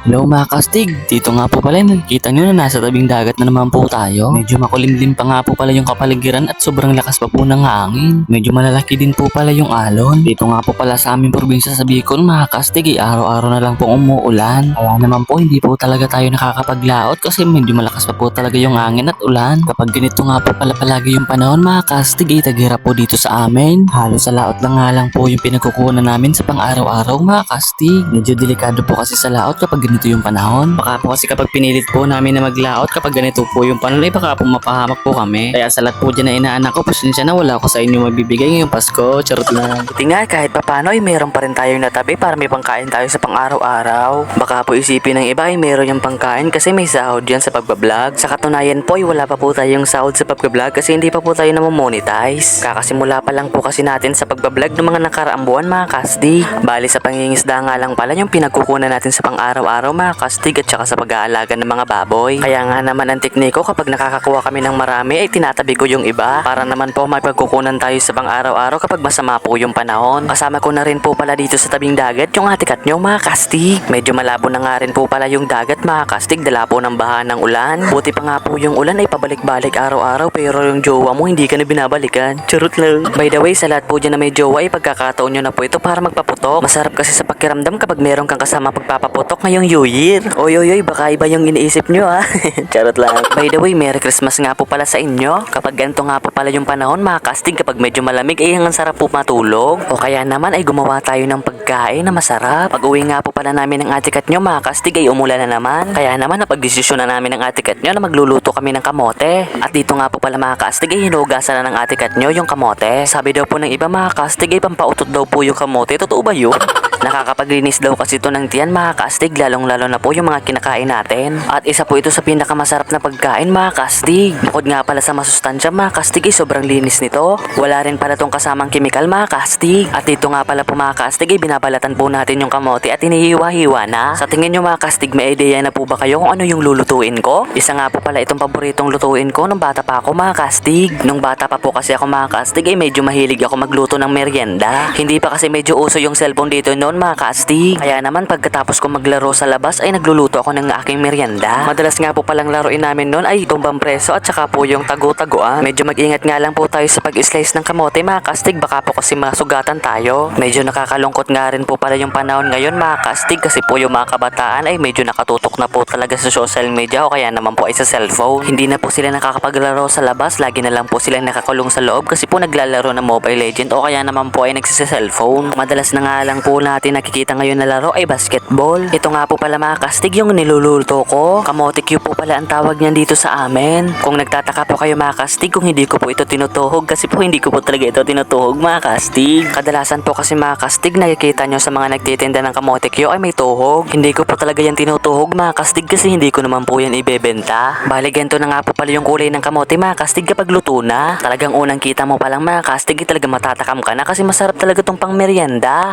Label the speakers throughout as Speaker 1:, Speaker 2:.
Speaker 1: Hello mga kastig, dito nga po pala nakikita nyo na nasa tabing dagat na naman po tayo. Medyo makulimlim pa nga po pala yung kapaligiran at sobrang lakas pa po ng hangin. Medyo malalaki din po pala yung alon. Dito nga po pala sa aming probinsya sa Bicol mga kastig, eh, araw-araw na lang po umuulan. Kaya naman po hindi po talaga tayo nakakapaglaot kasi medyo malakas pa po talaga yung hangin at ulan. Kapag ganito nga po pala palagi yung panahon mga kastig, eh, tagira po dito sa amin. Halos sa laot lang nga lang po yung pinagkukunan namin sa pang-araw-araw mga kastig. Medyo delikado po kasi sa laot kapag ganito yung panahon. Baka po kasi kapag pinilit po namin na maglaot kapag ganito po yung panahon, eh baka po mapahamak po kami. Kaya sa lahat po dyan na inaanak ko, pasensya na wala ko sa inyo mabibigay ngayong Pasko. Charot lang. Buti nga kahit papano ay meron pa rin tayong natabi para may pangkain tayo sa pang-araw-araw. Baka po isipin ng iba ay meron yung pangkain kasi may sahod yan sa pagbablog. Sa katunayan po ay wala pa po tayong sahod sa pagbablog kasi hindi pa po tayo namamonetize. Kakasimula pa lang po kasi natin sa pagbablog ng mga nakaraang buwan mga kasdi. Bali sa pangingisda nga lang pala yung pinagkukunan natin sa pang-araw-araw mga kastig at saka sa pag-aalaga ng mga baboy. Kaya nga naman ang tekniko kapag nakakakuha kami ng marami ay tinatabi ko yung iba para naman po may pagkukunan tayo sa pang-araw-araw kapag masama po yung panahon. Kasama ko na rin po pala dito sa tabing dagat yung atikat nyo mga kastig. Medyo malabo na nga rin po pala yung dagat mga kastig dala po ng baha ng ulan. Buti pa nga po yung ulan ay pabalik-balik araw-araw pero yung jowa mo hindi ka na binabalikan. Charot lang. By the way, sa lahat po dyan na may jowa ay pagkakataon nyo na po ito para magpaputok. Masarap kasi sa pakiramdam kapag meron kang kasama pagpapaputok ngayong New Year. Oy, oy, oy, baka iba yung iniisip nyo ha. Charot lang. By the way, Merry Christmas nga po pala sa inyo. Kapag ganito nga po pala yung panahon, mga kastig, kapag medyo malamig, ay ang sarap po matulog. O kaya naman ay gumawa tayo ng pagkain na masarap. Pag uwi nga po pala namin ng atikat nyo, mga kastig, ay umulan na naman. Kaya naman, napagdesisyon na namin ng atikat nyo na magluluto kami ng kamote. At dito nga po pala mga kastig, ay hinugasan na ng atikat nyo yung kamote. Sabi daw po ng iba mga kastig, ay pampautot daw po yung kamote. Totoo ba yun? Nakakapaglinis daw kasi ito ng tiyan mga kastig lalong lalo na po yung mga kinakain natin. At isa po ito sa pinakamasarap na pagkain mga kastig. Bukod nga pala sa masustansya mga kastig ay sobrang linis nito. Wala rin pala tong kasamang kimikal mga kastig. At dito nga pala po mga kastig ay binabalatan po natin yung kamote at inihiwa-hiwa na. Sa tingin nyo mga kastig may idea na po ba kayo kung ano yung lulutuin ko? Isa nga po pala itong paboritong lutuin ko nung bata pa ako mga kastig. Nung bata pa po kasi ako mga kastig ay medyo mahilig ako magluto ng merienda. Hindi pa kasi medyo uso yung cellphone dito noon mga kastig. Kaya naman pagkatapos ko maglaro sa labas ay nagluluto ako ng aking merienda. Madalas nga po palang laruin namin noon ay tumbang preso at saka po yung tago-taguan. Medyo mag-ingat nga lang po tayo sa pag-slice ng kamote mga kastig baka po kasi masugatan tayo. Medyo nakakalungkot nga rin po pala yung panahon ngayon mga kastig kasi po yung mga kabataan ay medyo nakatutok na po talaga sa social media o kaya naman po ay sa cellphone. Hindi na po sila nakakapaglaro sa labas, lagi na lang po sila nakakulong sa loob kasi po naglalaro ng Mobile Legend o kaya naman po ay nagsisa-cellphone. Madalas na nga lang po natin nakikita ngayon na laro ay basketball. Ito nga po pala mga kastig yung niluluto ko. Kamote cube po pala ang tawag niyan dito sa amin. Kung nagtataka po kayo mga kastig kung hindi ko po ito tinutuhog kasi po hindi ko po talaga ito tinutuhog mga kastig. Kadalasan po kasi mga kastig nakikita nyo sa mga nagtitinda ng kamote cube ay may tuhog. Hindi ko po talaga yan tinutuhog mga kastig kasi hindi ko naman po yan ibebenta. Bali ganito na nga po pala yung kulay ng kamote mga kastig kapag luto na. Talagang unang kita mo palang mga kastig talaga matatakam ka na kasi masarap talaga tong pang merienda.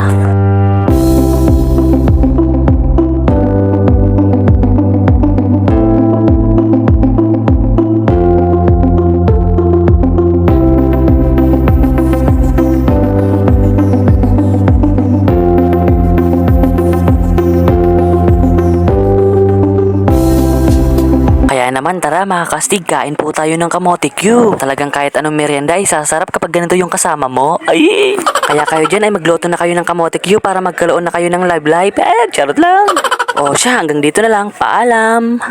Speaker 1: you Kaya naman tara mga kastig, kain po tayo ng kamote Q. Talagang kahit anong merienda ay sasarap kapag ganito yung kasama mo. Ay! Kaya kayo dyan ay magluto na kayo ng kamote Q para magkaroon na kayo ng live life. Eh, charot lang. O siya, hanggang dito na lang. Paalam!